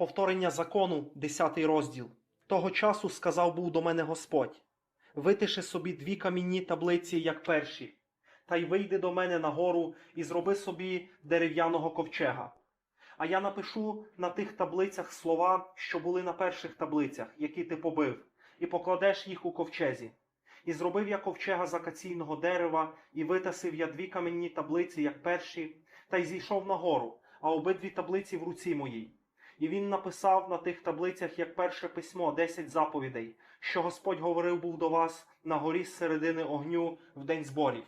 Повторення закону, 10 розділ. Того часу сказав був до мене Господь: Витиши собі дві камінні таблиці, як перші, та й вийди до мене на гору і зроби собі дерев'яного ковчега. А я напишу на тих таблицях слова, що були на перших таблицях, які ти побив, і покладеш їх у ковчезі. І зробив я ковчега з акаційного дерева, і витасив я дві камінні таблиці, як перші, та й зійшов на гору, а обидві таблиці в руці моїй. І він написав на тих таблицях, як перше письмо, десять заповідей, що Господь говорив був до вас на горі з середини огню в день зборів.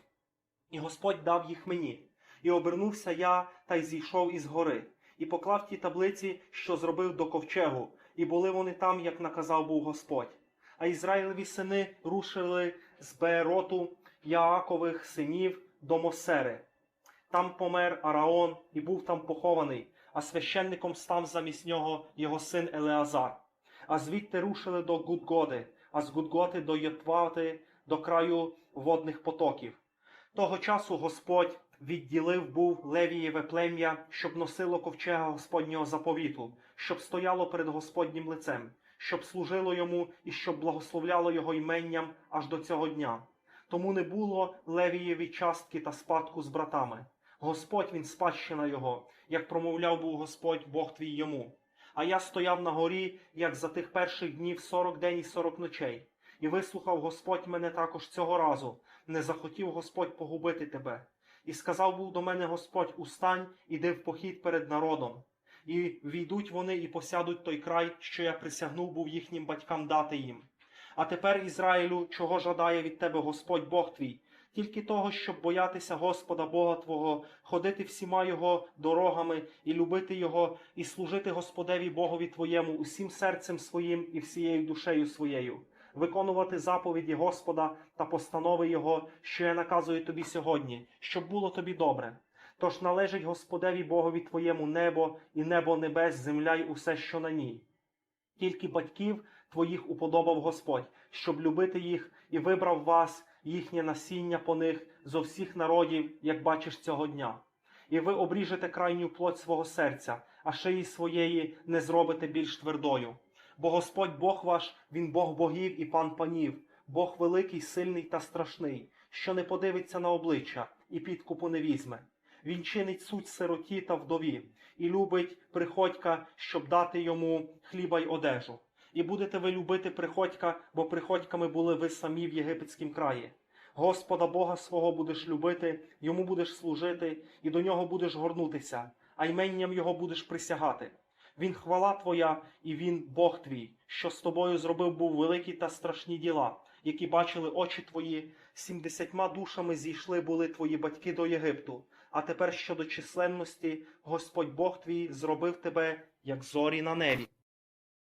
І Господь дав їх мені. І обернувся я та й зійшов із гори, і поклав ті таблиці, що зробив до ковчегу, і були вони там, як наказав був Господь. А Ізраїлеві сини рушили з Беероту Яакових синів до Мосери. Там помер Араон і був там похований, а священником став замість нього його син Елеазар. А звідти рушили до Гудгоди, а з Гудготи до Йотвати, до краю водних потоків. Того часу Господь відділив був Левієве плем'я, щоб носило ковчега Господнього заповіту, щоб стояло перед Господнім лицем, щоб служило йому і щоб благословляло його іменням аж до цього дня. Тому не було Левієві частки та спадку з братами. Господь він спадщина його, як промовляв був Господь Бог твій йому. А я стояв на горі, як за тих перших днів сорок день і сорок ночей. І вислухав Господь мене також цього разу, не захотів Господь погубити тебе. І сказав був до мене Господь: Устань, іди в похід перед народом. І війдуть вони і посядуть той край, що я присягнув був їхнім батькам дати їм. А тепер, Ізраїлю, чого жадає від тебе Господь Бог твій? Тільки того, щоб боятися Господа Бога Твого, ходити всіма Його дорогами і любити Його, і служити Господеві Богові Твоєму усім серцем своїм і всією душею своєю, виконувати заповіді Господа та постанови Його, що я наказую тобі сьогодні, щоб було тобі добре. Тож належить Господеві Богові Твоєму небо і небо небес, земля й усе, що на ній. Тільки батьків твоїх уподобав Господь, щоб любити їх, і вибрав вас, їхнє насіння по них зо всіх народів, як бачиш цього дня. І ви обріжете крайню плоть свого серця, а шиї своєї не зробите більш твердою. Бо Господь Бог ваш, Він Бог богів і пан панів, Бог великий, сильний та страшний, що не подивиться на обличчя і підкупу не візьме. Він чинить суть сироті та вдові, і любить приходька, щоб дати йому хліба й одежу. І будете ви любити приходька, бо приходьками були ви самі в єгипетськім краї. Господа Бога свого будеш любити, йому будеш служити, і до нього будеш горнутися, а йменням його будеш присягати. Він хвала твоя, і він Бог твій, що з тобою зробив був великі та страшні діла, які бачили очі твої. Сімдесятьма душами зійшли були твої батьки до Єгипту. А тепер щодо численності, Господь Бог твій зробив тебе, як зорі на небі.